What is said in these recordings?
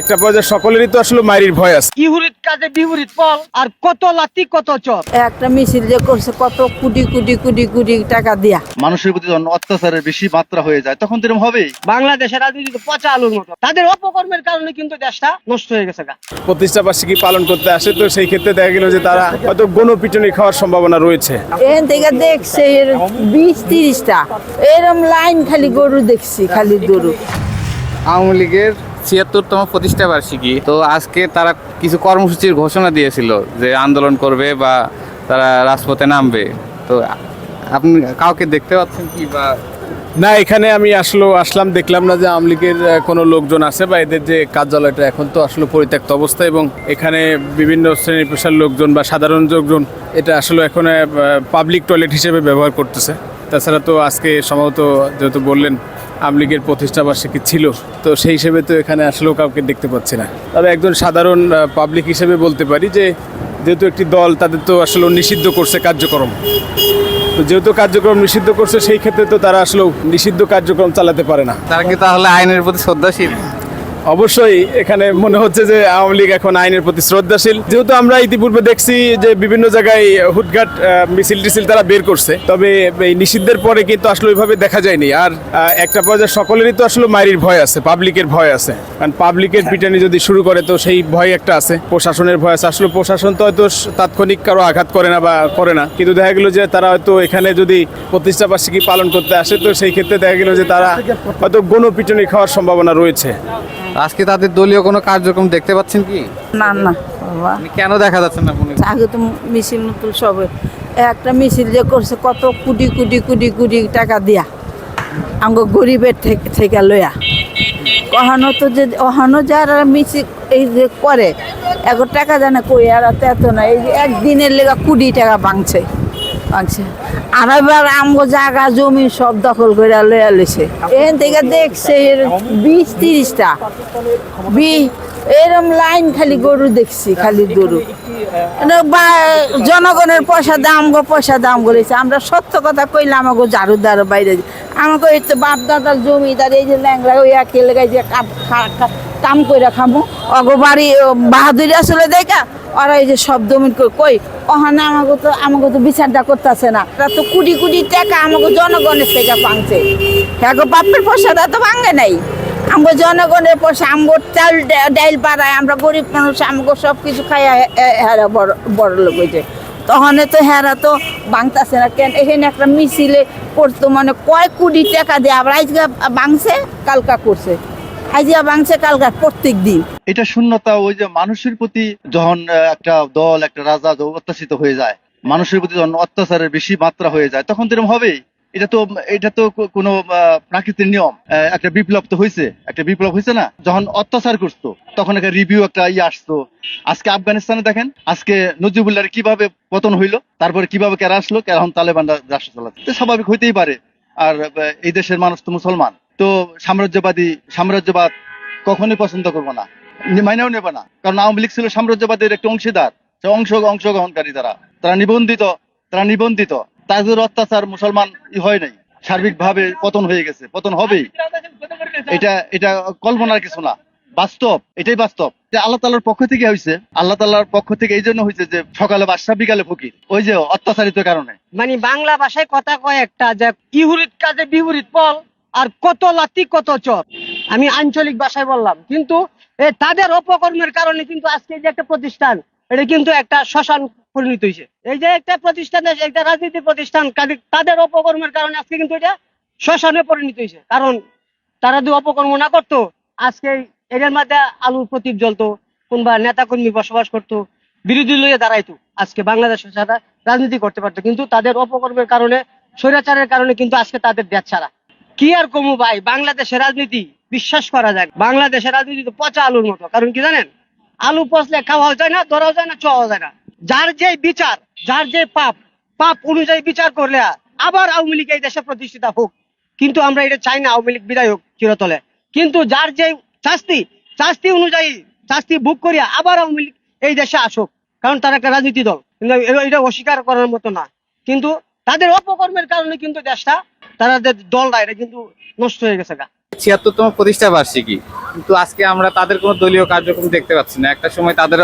একটা পর্যায়ে সকলেরই তো আসলে মায়ের ভয় আছে। ইহুরিত কাজে বিহুরিত ফল আর কত লাতি কত চর। একটা মিছিল যে করছে কত কোটি কোটি কোটি কোটি টাকা দিয়া। মানুষের প্রতি যখন অত্যাচারের বেশি মাত্রা হয়ে যায় তখন তো এরকম হবেই। বাংলাদেশের রাজনীতি তো পচা আলুর মতো। তাদের অপকর্মের কারণে কিন্তু দেশটা নষ্ট হয়ে গেছে গা। প্রতিষ্ঠা বার্ষিকী পালন করতে আসে তো সেই ক্ষেত্রে দেখা গেল যে তারা হয়তো গণপিটনি খাওয়ার সম্ভাবনা রয়েছে। এখান থেকে দেখছে এর বিশ তিরিশটা। এরম লাইন খালি গরু দেখছি খালি গরু। আওয়ামী লীগের ছিয়াত্তরতম প্রতিষ্ঠা বার্ষিকী। তো আজকে তারা কিছু কর্মসূচির ঘোষণা দিয়েছিল যে আন্দোলন করবে বা তারা রাজপথে নামবে। তো আপনি কাউকে দেখতে পাচ্ছেন কি বা না, এখানে আমি আসলো, আসলাম, দেখলাম না যে আওয়ামী লীগের কোনো লোকজন আছে বা এদের যে কার্যালয়টা এখন তো আসলে পরিত্যক্ত অবস্থা এবং এখানে বিভিন্ন শ্রেণি পেশার লোকজন বা সাধারণ লোকজন এটা আসলে এখন পাবলিক টয়লেট হিসেবে ব্যবহার করতেছে। তাছাড়া তো আজকে সম্ভবত যেহেতু বললেন আওয়ামী লীগের প্রতিষ্ঠা বার্ষিকী ছিল, তো সেই হিসেবে তো এখানে আসলেও কাউকে দেখতে পাচ্ছি না। তবে একজন সাধারণ পাবলিক হিসেবে বলতে পারি যে, যেহেতু একটি দল তাদের তো আসলে নিষিদ্ধ করছে কার্যক্রম। তো যেহেতু কার্যক্রম নিষিদ্ধ করছে, সেই ক্ষেত্রে তো তারা আসলেও নিষিদ্ধ কার্যক্রম চালাতে পারে না। তারা কি তাহলে আইনের প্রতি শ্রদ্ধাশীল? অবশ্যই এখানে মনে হচ্ছে যে আওয়ামী লীগ এখন আইনের প্রতি শ্রদ্ধাশীল। যেহেতু আমরা ইতিপূর্বে দেখছি যে বিভিন্ন জায়গায় হুটঘাট মিছিল টিছিল তারা বের করছে। তবে এই নিষিদ্ধের পরে কিন্তু আসলে ওইভাবে দেখা যায়নি। আর একটা পর্যায়ে সকলেরই তো আসলে মায়ের ভয় আছে পাবলিকের ভয় আছে। কারণ পাবলিকের পিটানি যদি শুরু করে তো সেই ভয় একটা আছে, প্রশাসনের ভয় আছে। আসলে প্রশাসন তো হয়তো তাৎক্ষণিক কারও আঘাত করে না বা করে না। কিন্তু দেখা গেলো যে তারা হয়তো এখানে যদি প্রতিষ্ঠা বার্ষিকী পালন করতে আসে, তো সেই ক্ষেত্রে দেখা গেলো যে তারা হয়তো গণপিটনি খাওয়ার সম্ভাবনা রয়েছে। আজকে তাদের দলীয় কোনো কার্যক্রম দেখতে পাচ্ছেন কি? না না বাবা। কেন দেখা যাচ্ছে না মনে আগে তো মিছিল নতুন সব একটা মিছিল যে করছে কত কোটি কোটি কোটি কোটি টাকা দিয়া। আঙ্গ গরিবের থেকে লয়া কহানো তো যে অহানো যারা মিছিল এই যে করে এত টাকা জানে কই আর এত না। এই যে একদিনের লেগা কোটি টাকা ভাঙছে। ভাঙছে। আর এবার আমগো জায়গা, জমি সব দখল করে লয়া লইছে। এখান থেকে দেখছে বিশ তিরিশটা। বি এরম লাইন খালি গরু দেখছি, খালি গরু। বা- জনগণের পয়সা দাম গো, পয়সা দাম বলেছে আমরা সত্য কথা কইলে আমাকে ঝাড়ুদার বাইরে। আমাকে এই তো বাপ দাদার জমিদার, এই যে ল্যাংরা ওই একে লেগে যে কাম করে খামো। অগো বাড়ি বাহাদুরি আসলে দেখা ওরা এই যে সব জমিন কই- ওখানে আমাকে তো আমাকে তো বিচারটা করতেছে না। ওরা তো কোটি কোটি টাকা আমাকে জনগণের থেকে পাংছে হ্যাঁ বাপের পয়সাটা তো ভাঙে নাই। আমগো জনগণের পয়সা, আমগো চাল ডাইল পাড়ায় আমরা গরিব মানুষ, আমগো সব কিছু খাই হেরা বড় বড় লোক হয়েছে তখন তো হেরা তো বাংতাছে না কেন? এখানে একটা মিছিলে করতো মানে কয় কোটি টাকা দিয়ে আবার আজকে বাংছে কালকা করছে। আজকে বাংছে কালকা, প্রত্যেক দিন। এটা শূন্যতা ওই যে মানুষের প্রতি যখন একটা দল, একটা রাজা অত্যাচিত হয়ে যায়, মানুষের প্রতি যখন অত্যাচারের বেশি মাত্রা হয়ে যায়, তখন তো হবেই। এটা তো এটা তো কোনো প্রাকৃতিক নিয়ম। একটা বিপ্লব তো হয়েছে একটা বিপ্লব হয়েছে না। যখন অত্যাচার করতো, তখন একটা রিভিউ একটা ইয়ে আসতো। আজকে আফগানিস্তানে দেখেন, আজকে নজিবুল্লাহর কীভাবে পতন হইল, তারপরে কীভাবে কেরা আসলো, কেরা এখন তালেবানরা রাষ্ট্র চালাচ্ছে। স্বাভাবিক হইতেই পারে। আর এই দেশের মানুষ তো মুসলমান। তো সাম্রাজ্যবাদী, সাম্রাজ্যবাদ কখনোই পছন্দ করব না। মাইনেও নেবে না। কারণ আওয়ামী লীগ ছিল সাম্রাজ্যবাদের একটা অংশীদার। অংশ অংশগ্রহণকারী তারা। তারা নিবন্ধিত তারা নিবন্ধিত। তাদের অত্যাচার মুসলমান হয় নাই। সার্বিকভাবে পতন হয়ে গেছে। পতন হবেই। এটা এটা কল্পনার কিছু না। বাস্তব। এটাই বাস্তব। যে আল্লাহ তালার পক্ষ থেকে হয়েছে আল্লাহ তালার পক্ষ থেকে এই জন্য হয়েছে যে সকালে বাদশা বিকালে ফকির। ওই যে অত্যাচারিত কারণে। মানে বাংলা ভাষায় কথা কয় একটা যে, ইহুরিত কাজে বিহুরিত ফল আর কত লাতি কত চর। আমি আঞ্চলিক ভাষায় বললাম। কিন্তু তাদের অপকর্মের কারণে কিন্তু আজকে যে একটা প্রতিষ্ঠান, এটা কিন্তু একটা শ্মশান পরিণত হয়েছে। এই যে একটা প্রতিষ্ঠান, একটা রাজনীতি প্রতিষ্ঠান তাদের অপকর্মের কারণে আজকে কিন্তু এটা শ্মশানে পরিণত হয়েছে। কারণ তারা যদি অপকর্ম না করতো, আজকে এদের মধ্যে আলুর প্রতীপ জ্বলতো কোনবা নেতা কর্মী বসবাস করতো, বিরোধী লইয়ে দাঁড়াইতো। আজকে বাংলাদেশের সাথে রাজনীতি করতে পারতো। কিন্তু তাদের অপকর্মের কারণে, স্বৈরাচারের কারণে কিন্তু আজকে তাদের দেশ ছাড়া। কি আর কমু ভাই? বাংলাদেশের রাজনীতি, বিশ্বাস করা যায় বাংলাদেশের রাজনীতি তো পচা আলুর মতো। কারণ কি জানেন? আলু পচলে খাওয়াও যায় না, ধরাও যায় না চওয়াও যায় না। যার যে বিচার, যার যে পাপ পাপ অনুযায়ী বিচার করলে আবার আওয়ামী লীগ এই দেশে প্রতিষ্ঠিত হোক। কিন্তু আমরা এটা চাই না, আওয়ামী লীগ বিদায় হোক চিরতলে। কিন্তু যার যে শাস্তি শাস্তি অনুযায়ী, শাস্তি ভোগ করিয়া আবার আওয়ামী লীগ এই দেশে আসুক। কারণ তারা একটা রাজনীতি দল। কিন্তু এটা অস্বীকার করার মতো না। কিন্তু তাদের অপকর্মের কারণে কিন্তু দেশটা তারা যে দলটা এটা কিন্তু নষ্ট হয়ে গেছে গা। ছিয়াত্তরতম প্রতিষ্ঠা বার্ষিকী। কিন্তু আজকে আমরা তাদের কোনো দলীয় কার্যক্রম দেখতে পাচ্ছি না। একটা সময় তাদের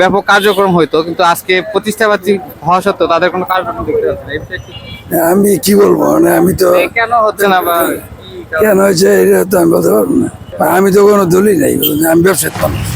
ব্যাপক কার্যক্রম হইতো কিন্তু আজকে প্রতিষ্ঠাবাদী হওয়া সত্ত্বেও তাদের কোনো কার্যক্রম দেখতে পাচ্ছি না। আমি কি বলব? মানে আমি তো কেন হচ্ছে না বা কেন হয়েছে? এটা তো আমি বলতে পারব না। আমি তো কোনো দলই নাই আমি ব্যবসায়িক মানুষ।